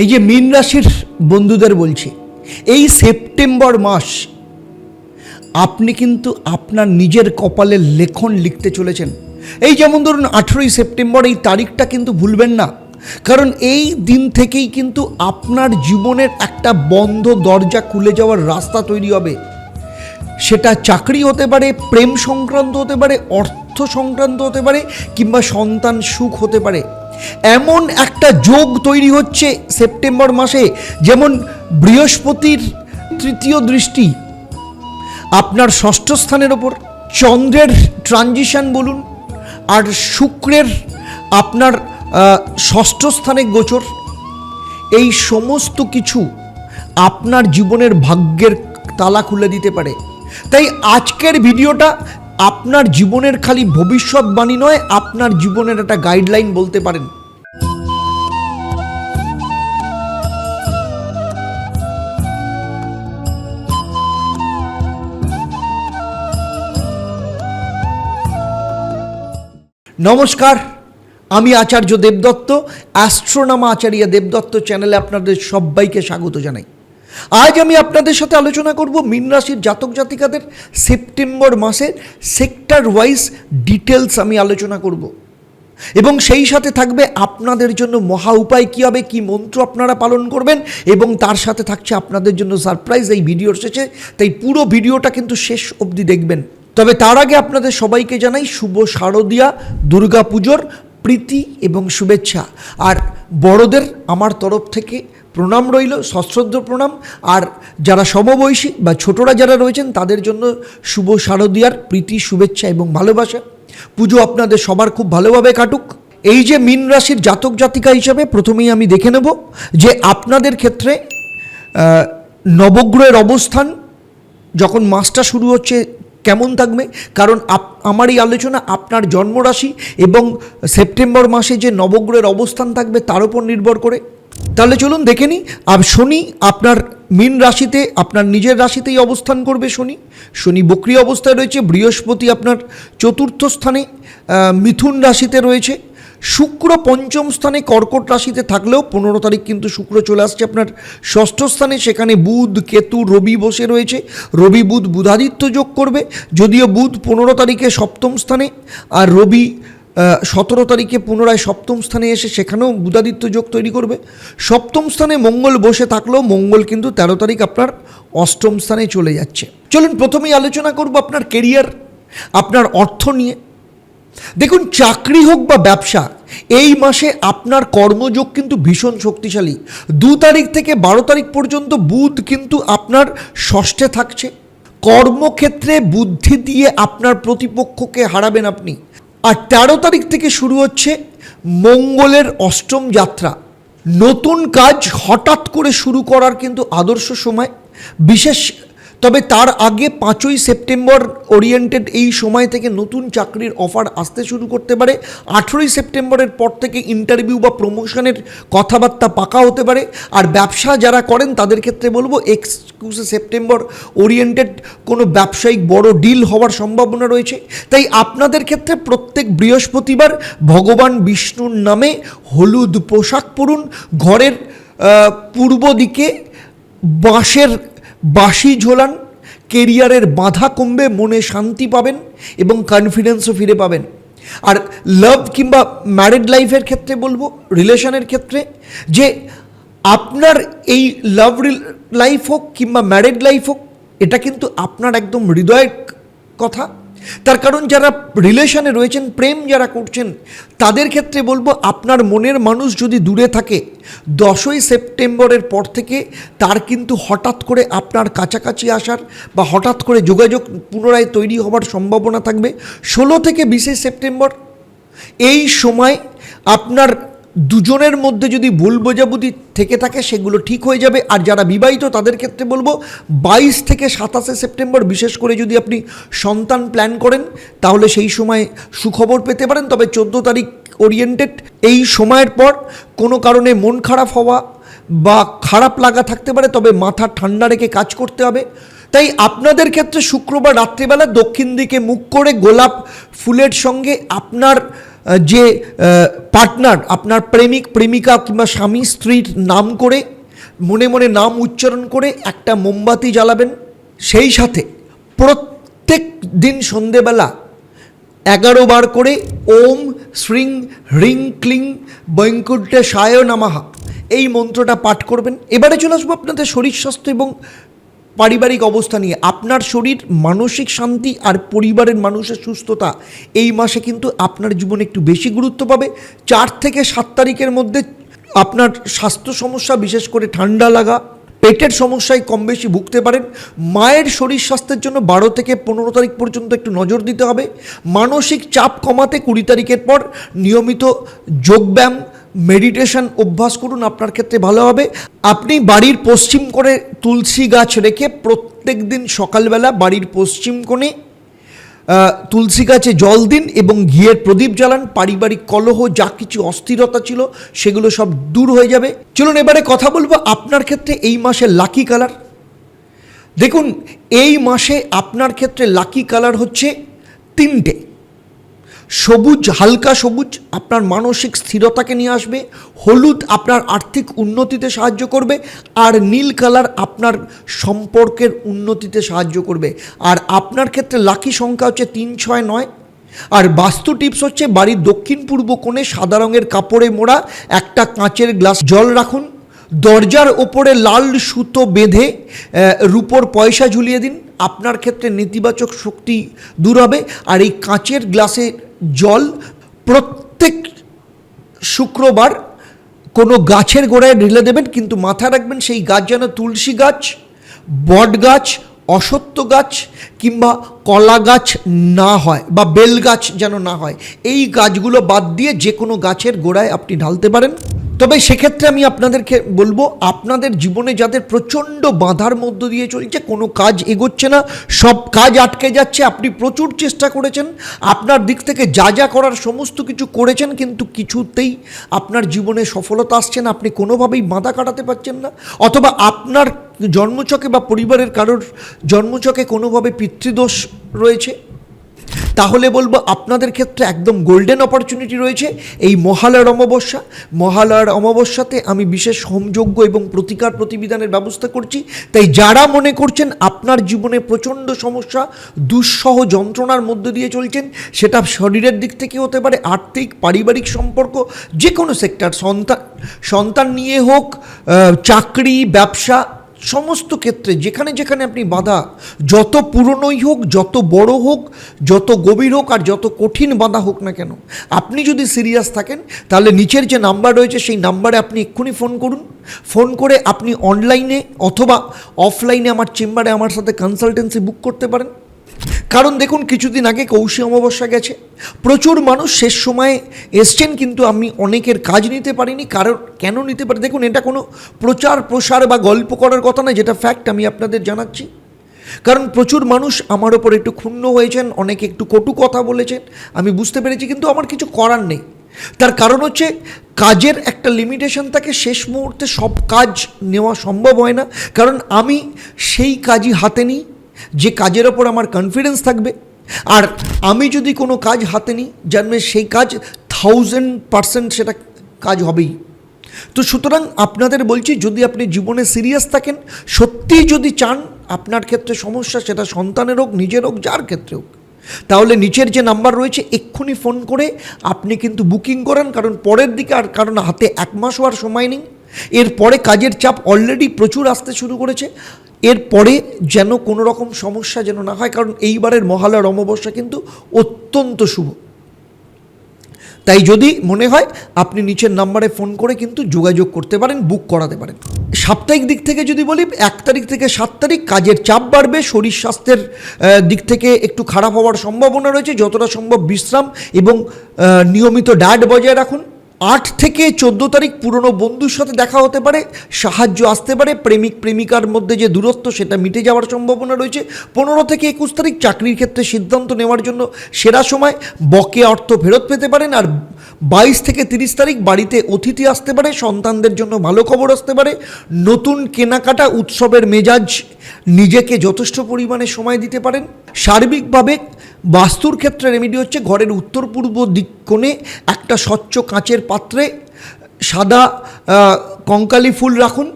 এই যে মীন রাশির বন্ধুদের বলছি, এই সেপ্টেম্বর মাস আপনি কিন্তু আপনার নিজের কপালে লেখন লিখতে চলেছেন। এই যেমন ধরুন আঠেরোই সেপ্টেম্বর এই তারিখটা কিন্তু ভুলবেন না, কারণ এই দিন থেকেই কিন্তু আপনার জীবনের একটা বন্ধ দরজা খুলে যাওয়ার রাস্তা তৈরি হবে। সেটা চাকরি হতে পারে, প্রেম সংক্রান্ত হতে পারে, অর্থ সংক্রান্ত হতে পারে, কিংবা সন্তান সুখ হতে পারে। এমন একটা যোগ তৈরি হচ্ছে সেপ্টেম্বর মাসে, যেমন বৃহস্পতির তৃতীয় দৃষ্টি। আপনার ষষ্ঠ স্থানের ওপর চন্দ্রের ট্রানজিশন বলুন, আর শুক্রের আপনার ষষ্ঠ স্থানে গোচর। এই সমস্ত কিছু আপনার জীবনের ভাগ্যের তালা খুলে দিতে পারে। তাই আজকের ভিডিওটা আপনার জীবনের খালি ভবিষ্যৎবাণী নয়, আপনার জীবনের একটা গাইডলাইন বলতে পারেন। নমস্কার, আমি আচার্য দেবদত্ত, অ্যাস্ট্রোনামা আচার্য দেবদত্ত চ্যানেলে আপনাদের সবাইকে স্বাগত জানাই। আজ আমি আপনাদের সাথে আলোচনা করব মীন রাশির জাতক জাতিকাদের সেপ্টেম্বর মাসের সেক্টর ওয়াইজ ডিটেলস আমি আলোচনা করব। এবং সেই সাথে থাকবে আপনাদের জন্য মহা উপায় কী হবে, কী মন্ত্র আপনারা পালন করবেন এবং তার সাথে থাকছে আপনাদের জন্য সারপ্রাইজ এই ভিডিওর শেষে। তাই পুরো ভিডিওটা কিন্তু শেষ অবধি দেখবেন। তবে তার আগে আপনাদের সবাইকে জানাই শুভ শারদীয়া দুর্গা পুজোর প্রীতি এবং শুভেচ্ছা। আর বড়দের আমার তরফ থেকে প্রণাম রইল, সশ্রদ্ধ প্রণাম। আর যারা সমবয়সী বা ছোটরা যারা রয়েছেন, তাদের জন্য শুভ শারদীয়ার প্রীতি, শুভেচ্ছা এবং ভালোবাসা। পুজো আপনাদের সবার খুব ভালোভাবে কাটুক। এই যে মীন রাশির জাতক জাতিকা হিসাবে প্রথমেই আমি দেখে নেব যে আপনাদের ক্ষেত্রে নবগ্রহের অবস্থান যখন মাসটা শুরু হচ্ছে কেমন থাকবে? কারণ আপ- আমার এই আলোচনা আপনার জন্মরাশি এবং সেপ্টেম্বর মাসে যে নবগ্রহের অবস্থান থাকবে, তার উপর নির্ভর করে। তাহলে চলুন দেখে নিই। আর শনি আপনার মীন রাশিতে আপনার নিজের রাশিতেই অবস্থান করবে শনি। শনি বক্রি অবস্থায় রয়েছে, বৃহস্পতি আপনার চতুর্থ স্থানে মিথুন রাশিতে রয়েছে। শুক্র পঞ্চম স্থানে কর্কট রাশিতে থাকলেও পনেরো তারিখ কিন্তু শুক্র চলে আসছে আপনার ষষ্ঠ স্থানে। সেখানে বুধ, কেতু, রবি বসে রয়েছে। রবি, বুধ, বুধাদিত্য যোগ করবে। যদিও বুধ পনেরো তারিখে সপ্তম স্থানে, আর রবি সতেরো তারিখে পুনরায় সপ্তম স্থানে এসে সেখানেও বুধাদিত্য যোগ তৈরি করবে। সপ্তম স্থানে মঙ্গল বসে থাকলেও মঙ্গল কিন্তু তেরো তারিখ আপনার অষ্টম স্থানে চলে যাচ্ছে। চলুন প্রথমেই আলোচনা করব আপনার কেরিয়ার আপনার অর্থ নিয়ে। দেখুন, চাকরি হোক বা ব্যবসা, এই মাসে আপনার কর্মযোগ কিন্তু ভীষণ শক্তিশালী। দু তারিখ থেকে বারো তারিখ পর্যন্ত বুধ কিন্তু আপনার ষষ্ঠে থাকছে। কর্মক্ষেত্রে বুদ্ধি দিয়ে আপনার প্রতিপক্ষকে হারাবেন আপনি। আর তেরো তারিখ থেকে শুরু হচ্ছে মঙ্গলের অষ্টম যাত্রা। নতুন কাজ হঠাৎ করে শুরু করার কিন্তু আদর্শ সময়। বিশেষ তবে তার আগে পাঁচই সেপ্টেম্বর ওরিয়েন্টেড এই সময় থেকে নতুন চাকরির অফার আসতে শুরু করতে পারে। আঠেরোই সেপ্টেম্বরের পর থেকে ইন্টারভিউ বা প্রমোশনের কথাবার্তা পাকা হতে পারে। আর ব্যবসা যারা করেন, তাদের ক্ষেত্রে বলব একুশে সেপ্টেম্বর ওরিয়েন্টেড কোনো ব্যবসায়িক বড় ডিল হওয়ার সম্ভাবনা রয়েছে। তাই আপনাদের ক্ষেত্রে প্রত্যেক বৃহস্পতিবার ভগবান বিষ্ণুর নামে হলুদ পোশাক পরুন। ঘরের পূর্ব দিকে বাঁশের বাঁশি ঝোলান, কেরিয়ারের বাধা কমবে, মনে শান্তি পাবেন এবং কনফিডেন্সও ফিরে পাবেন। আর লাভ কিংবা ম্যারিড লাইফের ক্ষেত্রে বলব রিলেশনের ক্ষেত্রে, যে আপনার এই লাভ লাইফ হোক কিংবা ম্যারিড লাইফ হোক, এটা কিন্তু আপনার একদম হৃদয়ের কথা। তার কারণ যারা রিলেশনে রয়েছেন, প্রেম যারা করছেন, তাদের ক্ষেত্রে বলব আপনার মনের মানুষ যদি দূরে থাকে, দশই সেপ্টেম্বরের পর থেকে তার কিন্তু হঠাৎ করে আপনার কাছাকাছি আসার বা হঠাৎ করে যোগাযোগ পুনরায় তৈরি হওয়ার সম্ভাবনা থাকবে। ষোলো থেকে বিশে সেপ্টেম্বর, এই সময় আপনার দুজনের মধ্যে যদি ভুল বোঝাবুঝি থেকে থাকে, সেগুলো ঠিক হয়ে যাবে। আর যারা বিবাহিত, তাদের ক্ষেত্রে বলব, বাইশ থেকে সাতাশে সেপ্টেম্বর, বিশেষ করে যদি আপনি সন্তান প্ল্যান করেন, তাহলে সেই সময় সুখবর পেতে পারেন। তবে চোদ্দ তারিখ ওরিয়েন্টেড এই সময়ের পর কোনো কারণে মন খারাপ হওয়া বা খারাপ লাগা থাকতে পারে, তবে মাথা ঠান্ডা রেখে কাজ করতে হবে। তাই আপনাদের ক্ষেত্রে শুক্রবার রাত্রিবেলা দক্ষিণ দিকে মুখ করে গোলাপ ফুলের সঙ্গে আপনার যে পার্টনার আপনার প্রেমিক, প্রেমিকা কিংবা স্বামী, স্ত্রীর নাম করে, মনে মনে নাম উচ্চারণ করে একটা মোমবাতি জ্বালাবেন। সেই সাথে প্রত্যেক দিন সন্ধেবেলা এগারো বার করে ওম শ্রিং হ্রিং ক্লিং বৈকুণ্ঠে সায় নামাহা এই মন্ত্রটা পাঠ করবেন। এবারে চলে আসব আপনাদের শরীর স্বাস্থ্য এবং পারিবারিক অবস্থা নিয়ে, আপনার শরীর, মানসিক শান্তি আর পরিবারের মানুষের সুস্থতা, এই মাসে কিন্তু আপনার জীবনে একটু বেশি গুরুত্ব পাবে। চার থেকে সাত তারিখের মধ্যে আপনার স্বাস্থ্য সমস্যা, বিশেষ করে ঠান্ডা লাগা, পেটের সমস্যায় কম বেশি ভুগতে পারেন। মায়ের শরীর স্বাস্থ্যের জন্য বারো থেকে পনেরো তারিখ পর্যন্ত একটু নজর দিতে হবে। মানসিক চাপ কমাতে কুড়ি তারিখের পর নিয়মিত যোগব্যায়াম মেডিটেশন অভ্যাস করুন, আপনার ক্ষেত্রে ভালো হবে। আপনি বাড়ির পশ্চিম কোণে তুলসী গাছ রেখে প্রত্যেক দিন সকালবেলা বাড়ির পশ্চিম কোণে তুলসী গাছে জল দিন এবং ঘিয়ের প্রদীপ জ্বালান। পারিবারিক কলহ, যা কিছু অস্থিরতা ছিল, সেগুলো সব দূর হয়ে যাবে। চলুন এবারে কথা বলব আপনার ক্ষেত্রে এই মাসে লাকি কালার দেখুন, এই মাসে আপনার ক্ষেত্রে লাকি কালার হচ্ছে তিনটে। সবুজ, হালকা সবুজ, আপনার মানসিক স্থিরতাকে নিয়ে আসবে, হলুদ আপনার আর্থিক উন্নতিতে সাহায্য করবে, আর নীল কালার আপনার সম্পর্কের উন্নতিতে সাহায্য করবে। আর আপনার ক্ষেত্রে লাকি সংখ্যা হচ্ছে তিন, ছয়, নয়। আর বাস্তু টিপস হচ্ছে বাড়ির দক্ষিণ পূর্ব কোণে সাদা রঙের কাপড়ে মোড়া, একটা কাঁচের গ্লাস জল রাখুন, দরজার ওপরে লাল সুতো বেঁধে রূপোর পয়সা ঝুলিয়ে দিন। আপনার ক্ষেত্রে নেতিবাচক শক্তি দূর হবে। আর এই কাঁচের গ্লাসে জল প্রত্যেক শুক্রবার কোনো গাছের গোড়ায় ঢেলে দেবেন, কিন্তু মাথা রাখবেন সেই গাছ যেন তুলসী গাছ, বট গাছ, অসত্য গাছ কিংবা কলা গাছ না হয় বা বেল গাছ যেন না হয়। এই গাছগুলো বাদ দিয়ে যে কোনো গাছের গোড়ায় আপনি ঢালতে পারেন। তবে সেক্ষেত্রে আমি আপনাদেরকে বলব, আপনাদের জীবনে যাদের প্রচণ্ড বাধার মধ্য দিয়ে চলছে, কোনো কাজ এগোচ্ছে না, সব কাজ আটকে যাচ্ছে, আপনি প্রচুর চেষ্টা করেছেন, আপনার দিক থেকে যা যা করার সমস্ত কিছু করেছেন, কিন্তু কিছুতেই আপনার জীবনে সফলতা আসছে না, আপনি কোনোভাবেই বাধা কাটাতে পারছেন না, অথবা আপনার জন্মচকে বা পরিবারের কারোর জন্মচকে কোনোভাবে পিতৃদোষ রয়েছে তাহলে বলব আপনাদের ক্ষেত্রে একদম গোল্ডেন অপরচুনিটি রয়েছে এই মহালয়ার অমাবস্যা। মহালয়ার অমাবস্যাতে আমি বিশেষ হোমযজ্ঞ এবং প্রতিকার প্রতিবিধানের ব্যবস্থা করছি। তাই যারা মনে করছেন আপনার জীবনে প্রচণ্ড সমস্যা, দুঃসহ যন্ত্রণার মধ্য দিয়ে চলছেন, সেটা শরীরের দিক থেকে হতে পারে, আর্থিক, পারিবারিক সম্পর্ক যে কোনো সেক্টর সন্তান সন্তান নিয়ে হোক চাকরি, ব্যবসা সমস্ত ক্ষেত্রে, যেখানে যেখানে আপনি বাধা, যত পুরনোই হোক, যত বড় হোক, যত গভীর হোক আর যত কঠিন বাধা হোক না কেন, আপনি যদি সিরিয়াস থাকেন, তাহলে নিচের যে নাম্বার রয়েছে, সেই নাম্বারে আপনি এক্ষুনি ফোন করুন। ফোন করে আপনি অনলাইনে অথবা অফলাইনে আমার চেম্বারে আমার সাথে কনসালটেন্সি বুক করতে পারেন। কারণ দেখুন, কিছুদিন আগে কৌশী অমাবস্যা গেছে। প্রচুর মানুষ শেষ সময়ে এসছেন, কিন্তু আমি অনেকের কাজ নিতে পারিনি। কারণ কেন নিতে পারি? দেখুন, এটা কোনো প্রচার, প্রসার বা গল্প করার কথা না, যেটা ফ্যাক্ট আমি আপনাদের জানাচ্ছি। কারণ প্রচুর মানুষ আমার ওপর একটু ক্ষুণ্ণ হয়েছেন, অনেকে একটু কটু কথা বলেছেন, আমি বুঝতে পেরেছি, কিন্তু আমার কিছু করার নেই। তার কারণ হচ্ছে, কাজের একটা লিমিটেশন থাকে, শেষ মুহূর্তে সব কাজ নেওয়া সম্ভব হয় না। কারণ আমি সেই কাজই হাতে নিই যে কাজের ওপর আমার কনফিডেন্স থাকবে। আর আমি যদি কোনো কাজ হাতে নিই জানবে সেই কাজ থাউজেন্ড পারসেন্ট সেটা কাজ হবেই। তো সুতরাং আপনাদের বলছি, যদি আপনি জীবনে সিরিয়াস থাকেন, সত্যিই যদি চান, আপনার ক্ষেত্রে সমস্যা, সেটা সন্তানের হোক, নিজের হোক, যার ক্ষেত্রে হোক। তাহলে নিচের যে নাম্বার রয়েছে, এক্ষুনি ফোন করে আপনি কিন্তু বুকিং করেন, কারণ পরের দিকে আর কারণ হাতে এক মাস হওয়ার সময় নেই। এরপরে কাজের চাপ অলরেডি প্রচুর আসতে শুরু করেছে। এরপরে যেন কোনো রকম সমস্যা যেন না হয়, কারণ এইবারের মহালয়ার অমাবস্যা কিন্তু অত্যন্ত শুভ। তাই যদি মনে হয়, আপনি নিচের নাম্বারে ফোন করে কিন্তু যোগাযোগ করতে পারেন, বুক করাতে পারেন। সাপ্তাহিক দিক থেকে যদি বলি, এক তারিখ থেকে সাত তারিখ কাজের চাপ বাড়বে, শরীর স্বাস্থ্যের দিক থেকে একটু খারাপ হওয়ার সম্ভাবনা রয়েছে, যতটা সম্ভব বিশ্রাম এবং নিয়মিত ডায়েট বজায় রাখুন। আট থেকে চোদ্দ তারিখ পুরনো বন্ধুর সাথে দেখা হতে পারে, সাহায্য আসতে পারে, প্রেমিক, প্রেমিকার মধ্যে যে দূরত্ব সেটা মিটে যাওয়ার সম্ভাবনা রয়েছে। পনেরো থেকে একুশ তারিখ চাকরির ক্ষেত্রে সিদ্ধান্ত নেওয়ার জন্য সেরা সময় বকে অর্থ ফেরত পেতে পারেন আর বাইশ থেকে তিরিশ তারিখ বাড়িতে অতিথি আসতে পারে, সন্তানদের জন্য ভালো খবর আসতে পারে। নতুন কেনাকাটা উৎসবের মেজাজ নিজেকে যথেষ্ট পরিমাণে সময় দিতে পারেন। সার্বিকভাবে বাস্তুর ক্ষেত্রে রেমেডি হচ্ছে ঘরের উত্তর পূর্ব দিক কোণে একটা স্বচ্ছ কাঁচের পাত্রে সাদা কঙ্কালি ফুল রাখুন।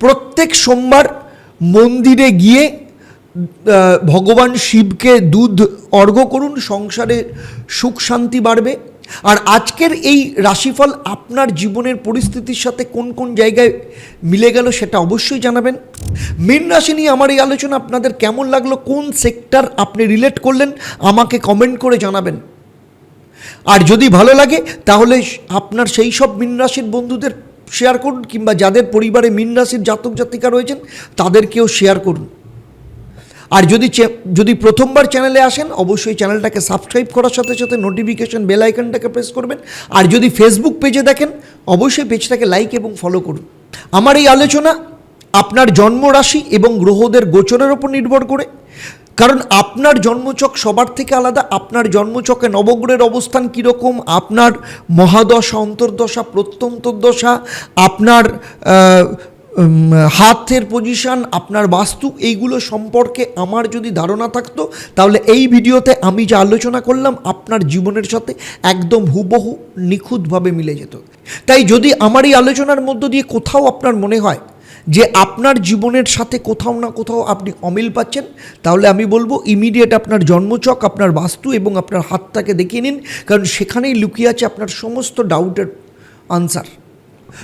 প্রত্যেক সোমবার মন্দিরে গিয়ে ভগবান শিবকে দুধ অর্ঘ্য করুন, সংসারে সুখ শান্তি বাড়বে। আর আজকের এই রাশিফল আপনার জীবনের পরিস্থিতির সাথে কোন কোন জায়গায় মিলে গেল সেটা অবশ্যই জানাবেন। মীন রাশি নিয়ে আমার এই আলোচনা আপনাদের কেমন লাগল, কোন সেক্টর আপনি রিলেট করলেন, আমাকে কমেন্ট করে জানাবেন। আর যদি ভালো লাগে, তাহলে আপনার সেই সব মীন রাশির বন্ধুদের শেয়ার করুন, কিংবা যাদের পরিবারে মীন রাশির জাতক জাতিকা রয়েছেন, তাদেরকেও শেয়ার করুন। আর যদি যদি প্রথমবার চ্যানেলে আসেন, অবশ্যই চ্যানেলটাকে সাবস্ক্রাইব করার সাথে সাথে নোটিফিকেশন বেল আইকনটাকে প্রেস করবেন। আর যদি ফেসবুক পেজে দেখেন, অবশ্যই পেজটাকে লাইক এবং ফলো করুন। আমার এই আলোচনা আপনার জন্মরাশি এবং গ্রহদের গোচরের ওপর নির্ভর করে। কারণ আপনার জন্মচক সবার থেকে আলাদা, আপনার জন্মচকে নবগ্রহের অবস্থান কীরকম, আপনার মহাদশা, অন্তর্দশা প্রত্যন্তর্দশা আপনার হাতের পজিশন আপনার বাস্তু, এইগুলো সম্পর্কে আমার যদি ধারণা থাকতো, তাহলে এই ভিডিওতে আমি যে আলোচনা করলাম, আপনার জীবনের সাথে একদম হুবহু নিখুঁতভাবে মিলে যেত। তাই যদি আমার এই আলোচনার মধ্য দিয়ে কোথাও আপনার মনে হয় যে আপনার জীবনের সাথে কোথাও না কোথাও আপনি অমিল পাচ্ছেন, তাহলে আমি বলব ইমিডিয়েট আপনার জন্মচক, আপনার বাস্তু এবং আপনার হাতটাকে দেখিয়ে নিন, কারণ সেখানেই লুকিয়ে আছে আপনার সমস্ত ডাউটের আনসার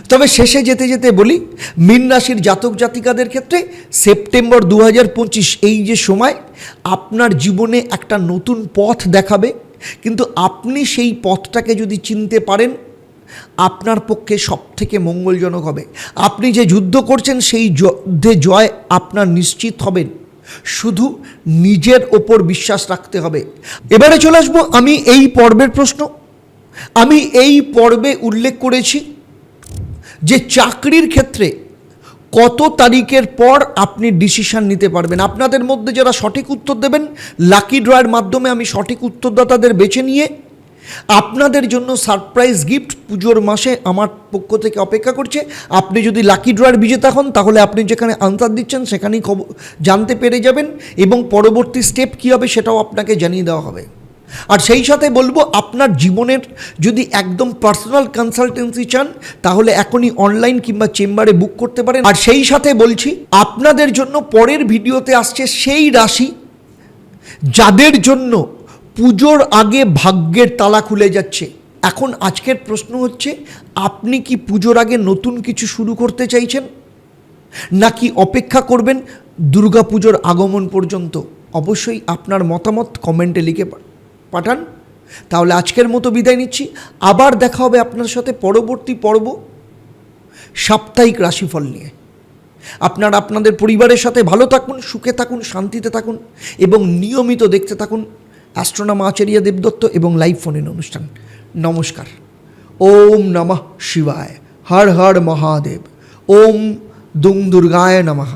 তবে শেষে যেতে যেতে বলি, মীন রাশির জাতক জাতিকাদের ক্ষেত্রে সেপ্টেম্বর দু হাজার পঁচিশ এই যে সময়, আপনার জীবনে একটা নতুন পথ দেখাবে। কিন্তু আপনি সেই পথটাকে যদি চিনতে পারেন, আপনার পক্ষে সবথেকে মঙ্গলজনক হবে। আপনি যে যুদ্ধ করছেন, সেই যুদ্ধে জয় আপনার নিশ্চিত হবেন শুধু নিজের ওপর বিশ্বাস রাখতে হবে। এবারে চলে আসব আমি এই পর্বের প্রশ্ন। আমি এই পর্বে উল্লেখ করেছি যে চাকরির ক্ষেত্রে কত তারিখের পর আপনি ডিসিশন নিতে পারবেন। আপনাদের মধ্যে যারা সঠিক উত্তর দেবেন লাকি ড্রয়ের মাধ্যমে আমি সঠিক উত্তরদাতাদের বেছে নিয়ে আপনাদের জন্য সারপ্রাইজ গিফট পুজোর মাসে আমার পক্ষ থেকে অপেক্ষা করছে। আপনি যদি লাকি ড্রয়ের বিজেতা হন, তাহলে আপনি যেখানে আনসার দিচ্ছেন, সেখানেই খবর জানতে পেরে যাবেন এবং পরবর্তী স্টেপ কী হবে সেটাও আপনাকে জানিয়ে দেওয়া হবে। আর সেই সাথে বলব, আপনার জীবনের যদি একদম পার্সোনাল কনসালটেন্সি চান, তাহলে এখনই অনলাইন কিংবা চেম্বারে বুক করতে পারেন। আর সেই সাথে বলছি, আপনাদের জন্য পরের ভিডিওতে আসছে সেই রাশি, যাদের জন্য পুজোর আগে ভাগ্যের তালা খুলে যাচ্ছে। এখন আজকের প্রশ্ন হচ্ছে, আপনি কি পুজোর আগে নতুন কিছু শুরু করতে চাইছেন? নাকি অপেক্ষা করবেন দুর্গাপুজোর আগমন পর্যন্ত? অবশ্যই আপনার মতামত কমেন্টে লিখে পা- পাঠান। তাহলে আজকের মতো বিদায় নিচ্ছি। আবার দেখা হবে আপনার সাথে পরবর্তী পর্ব সাপ্তাহিক রাশিফল নিয়ে। আপনারা আপনাদের পরিবারের সাথে ভালো থাকুন, সুখে থাকুন, শান্তিতে থাকুন এবং নিয়মিত দেখতে থাকুন অ্যাস্ট্রোনাম আচার্য দেবদত্ত এবং লাইভ ফোনের অনুষ্ঠান। নমস্কার। ওম নমঃ শিবায়। হর হর মহাদেব। ওম দুং দুর্গায় নমঃ।